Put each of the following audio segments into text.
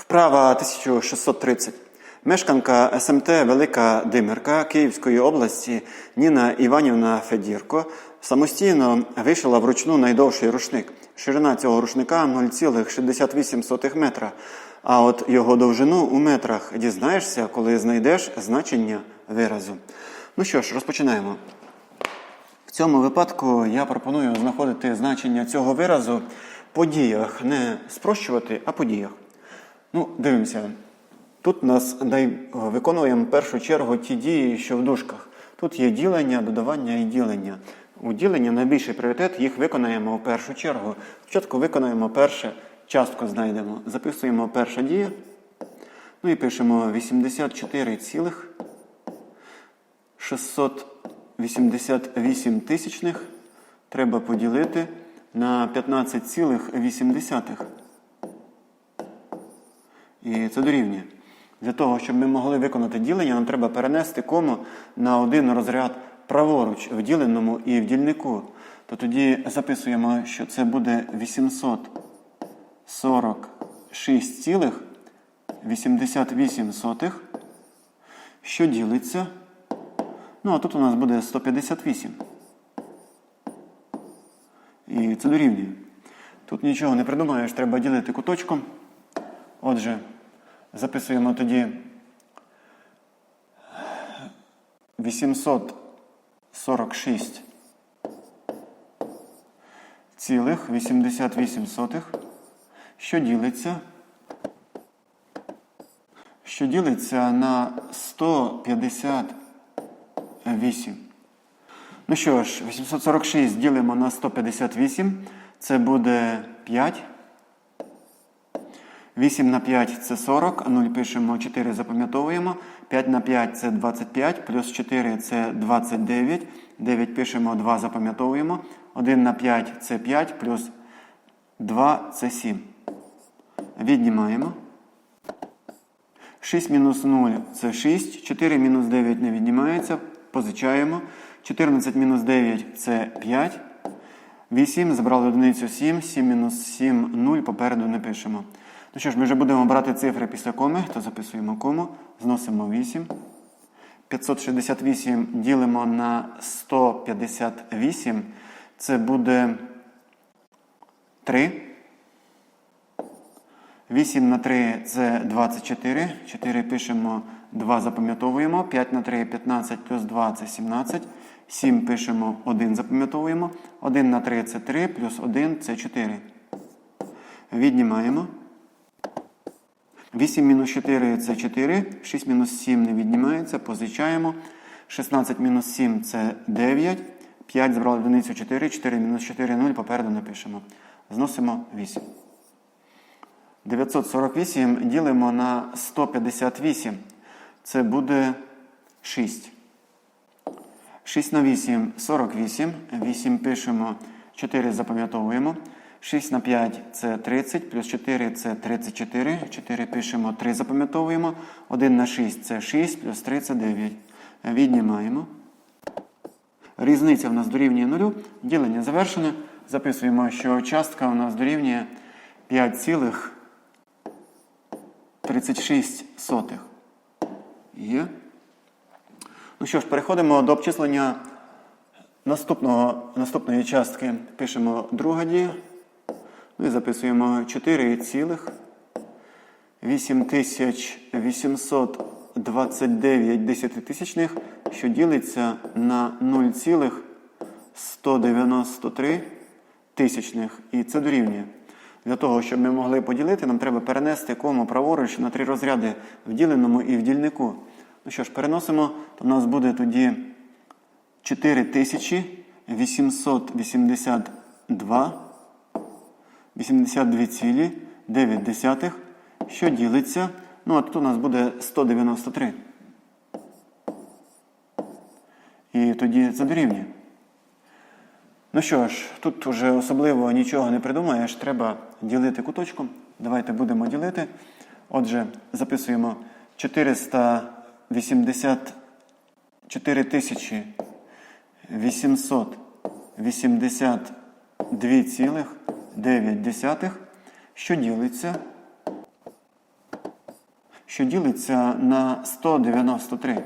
Вправа 1630. Мешканка СМТ Велика Димирка Київської області Ніна Іванівна Федірко самостійно вишила вручну найдовший рушник. Ширина цього рушника 0,68 метра. А от його довжину у метрах дізнаєшся, коли знайдеш значення виразу. Ну що ж, розпочинаємо. В цьому випадку я пропоную знаходити значення цього виразу по діях, не спрощувати, а по діях. Ну, дивимося. Тут нас виконуємо в першу чергу ті дії, що в дужках. Тут є ділення, додавання і ділення. У ділення найбільший пріоритет, їх виконаємо в першу чергу. Спочатку виконаємо перше, частку знайдемо. Записуємо перша дія. Ну і пишемо 84 цілих 688 тисячних треба поділити на 15,8. І це дорівнює. Для того, щоб ми могли виконати ділення, нам треба перенести кому на один розряд праворуч в діленому і в дільнику. То тоді записуємо, що це буде 846,88, що ділиться. Ну, а тут у нас буде 158. І це дорівнює. Тут нічого не придумаєш, треба ділити куточком. Отже, записуємо тоді 846 цілих 88 сотих, що ділиться, що ділиться на 158. Ну що ж, 846 ділимо на 158, це буде 5. 8 на 5 це 40, 0 пишемо 4 запам'ятовуємо. 5 на 5 це 25, плюс 4 це 29. 9 пишемо 2 запам'ятовуємо. 1 на 5 це 5, плюс 2 це 7. Віднімаємо. 6 мінус 0 це 6. 4 мінус 9 не віднімається. Позичаємо. 14 мінус 9 це 5. 8, забрали одиницю 7, 7 мінус 7, 0, попереду не пишемо. Ну що ж, ми вже будемо брати цифри після коми, то записуємо кому, зносимо 8. 568 ділимо на 158, це буде 3. 8 на 3 це 24. 4 пишемо, 2 запам'ятовуємо. 5 на 3 15 плюс 2 це 17. 7 пишемо, 1 запам'ятовуємо. 1 на 3 це 3, плюс 1 це 4. Віднімаємо. 8 мінус 4 це 4. 6 мінус 7 не віднімається. Позичаємо. 16 мінус 7 це 9. 5 забрали одиницю 4. 4 мінус 4 0. Попереду напишемо. Зносимо 8. 948 ділимо на 158. Це буде 6. 6 на 8 48. 8 пишемо, 4 запам'ятовуємо. 6 на 5 це 30, плюс 4 це 34. 4 пишемо, 3 запам'ятовуємо. 1 на 6 це 6, плюс 3 це 9. Віднімаємо. Різниця в нас дорівнює 0. Ділення завершене. Записуємо, що частка у нас дорівнює 5,36. Є. Ну що ж, переходимо до обчислення наступного, наступної частки. Пишемо друга дія. Ну і записуємо 4,8829 десятитисячних, що ділиться на 0,193 тисячних. І це дорівнює. Для того, щоб ми могли поділити, нам треба перенести кому праворуч на три розряди в діленому і в дільнику. Ну що ж, переносимо, то в нас буде тоді 4882 82,9, що ділиться. Ну, а тут у нас буде 193. І тоді це дорівнює. Ну що ж, тут вже особливо нічого не придумаєш, треба ділити куточком. Давайте будемо ділити. Отже, записуємо 484 тисячі 882,9, що ділиться що ділиться на 193.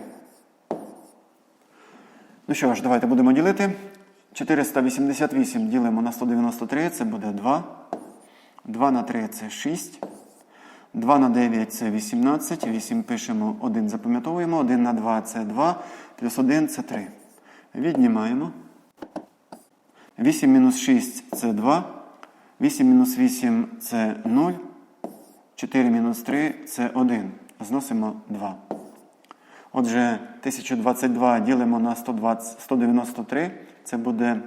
Ну що ж, давайте будемо ділити. 488 ділимо на 193, це буде 2. 2 на 3 це 6. 2 на 9 це 18. 8 пишемо, 1 запам'ятовуємо. 1 на 2 це 2. Плюс 1 це 3. Віднімаємо. 8 мінус 6 це 2. 8 мінус 8 це 0. 4 мінус 3 це 1. Зносимо 2. Отже, 1022 ділимо на 120, 193. Це буде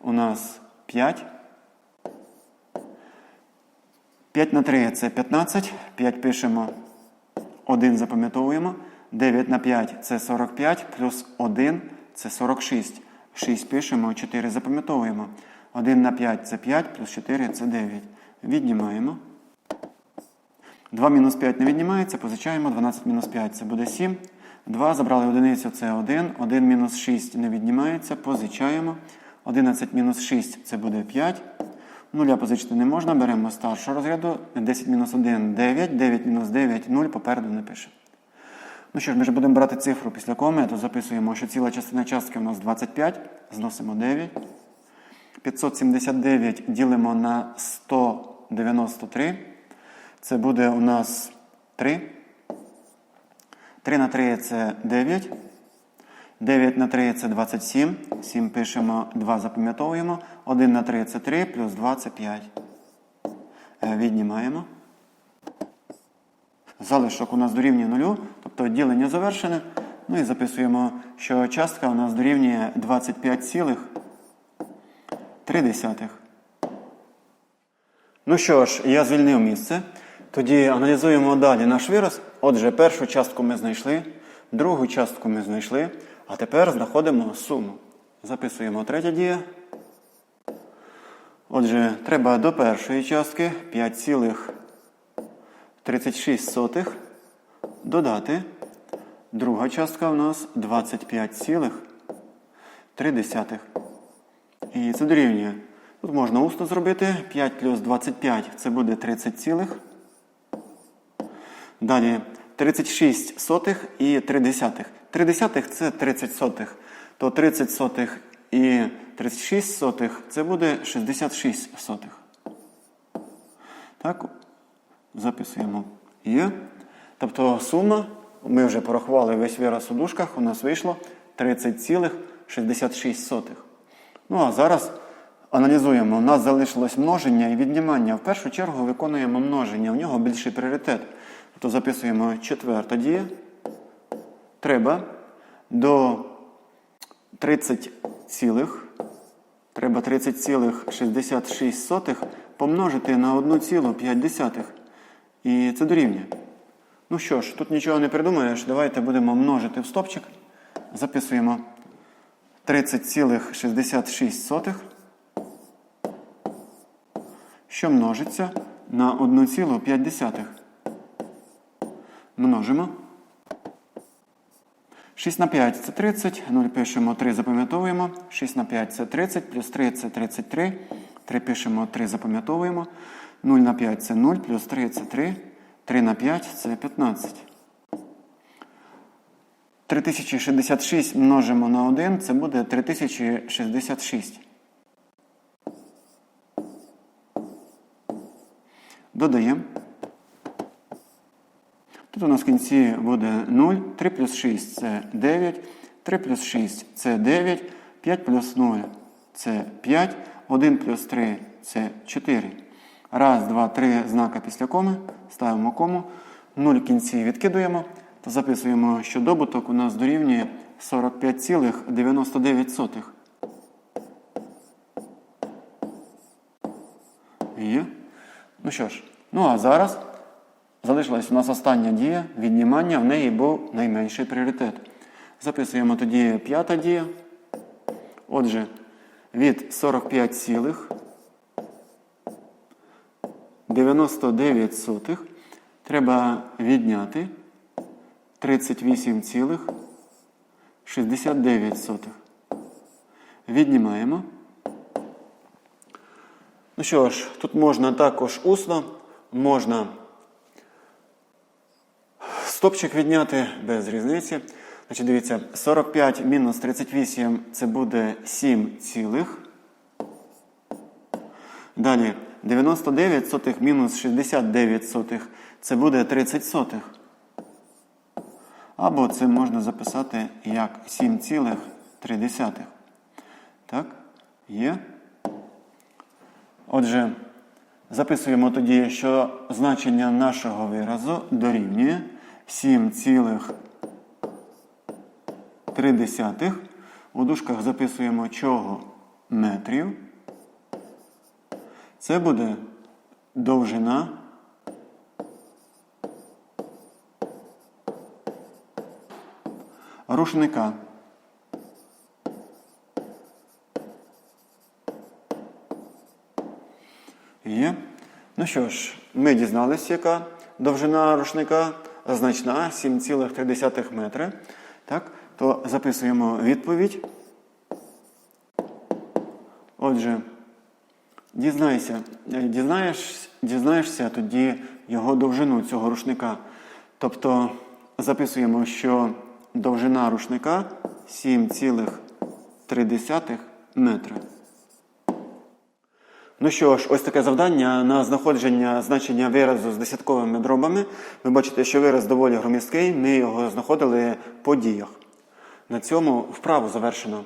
у нас 5. 5 на 3 це 15. 5 пишемо, 1 запам'ятовуємо. 9 на 5 це 45, плюс 1 це 46. 6 пишемо, 4 запам'ятовуємо. 1 на 5 це 5, плюс 4 це 9. Віднімаємо. 2 мінус 5 не віднімається, позичаємо. 12 мінус 5 це буде 7. 2 забрали одиницю, це 1. 1 мінус 6 не віднімається, позичаємо. 11 мінус 6 це буде 5. Нуля позичити не можна, беремо старшого розряду. 10 мінус 1 9, 9 мінус 9 0, попереду не пише. Ну що ж, ми вже будемо брати цифру після коми, то записуємо, що ціла частина частки у нас 25, зносимо 9. 579 ділимо на 193. Це буде у нас 3. 3 на 3 це 9. 9 на 3 це 27. 7 пишемо, 2 запам'ятовуємо. 1 на 3 це 3, плюс 2 це 5. Е, Віднімаємо. Залишок у нас дорівнює 0, тобто ділення завершене. Ну і записуємо, що частка у нас дорівнює 25,3. Ну що ж, я звільнив місце. Тоді аналізуємо далі наш вираз. Отже, першу частку ми знайшли, другу частку ми знайшли, а тепер знаходимо суму. Записуємо третя дія. Отже, треба до першої частки 5,36 додати. Друга частка у нас 25,3. І це дорівнює. Тут можна усно зробити. 5 плюс 25 це буде 30 цілих. Далі 36 сотих і 3 десятих. 3 десятих це 30 сотих. То 30 сотих і 36 сотих це буде 66 сотих. Так, записуємо Є. Тобто сума, ми вже порахували весь вираз у дужках, у нас вийшло 30,66. Ну а зараз аналізуємо. У нас залишилось множення і віднімання. В першу чергу виконуємо множення, в нього більший пріоритет. Тобто записуємо четверта дія. Треба до 30 цілих. Треба 30,66 помножити на 1,5. І це дорівнює. Ну що ж, тут нічого не придумаєш. Давайте будемо множити в стопчик. Записуємо 30,66, що множиться на 1,5. Множимо. 6 на 5 це 30, 0 пишемо 3, запам'ятовуємо. 6 на 5 це 30, плюс 3 це 33. 3 пишемо 3, запам'ятовуємо. 0 на 5 це 0, плюс 3 це 3. 3 на 5 це 15. 3066 множимо на 1, це буде 3066. Додаємо. Тут у нас в кінці буде 0. 3 плюс 6 це 9. 3 плюс 6 це 9. 5 плюс 0 це 5. 1 плюс 3 це 4. Раз, два, три знака після коми. Ставимо кому. 0 в кінці відкидуємо. Та записуємо, що добуток у нас дорівнює 45,99. Є. Ну що ж, ну а зараз залишилась у нас остання дія віднімання, в неї був найменший пріоритет. Записуємо тоді п'ята дія. Отже, від 45 цілих 99 сотих треба відняти 38,69. Віднімаємо. Ну що ж, тут можна також усно, можна Стопчик відняти без різниці. Значить, дивіться, 45 мінус 38 це буде 7 цілих. Далі 99 сотих мінус 69 сотих це буде 30 сотих. Або це можна записати як 7,3. Так? Є. Отже, записуємо тоді, що значення нашого виразу дорівнює 7,3. У дужках записуємо чого метрів. Це буде довжина рушника. Є. Ну що ж, ми дізналися, яка довжина рушника значна 7,3 метри. Так, то записуємо відповідь. Отже, дізнайся, дізнаєш, дізнаєшся тоді його довжину цього рушника. Тобто записуємо, що довжина рушника 7,3 метри. Ну що ж, ось таке завдання на знаходження значення виразу з десятковими дробами. Ви бачите, що вираз доволі громісткий, ми його знаходили по діях. На цьому вправу завершено.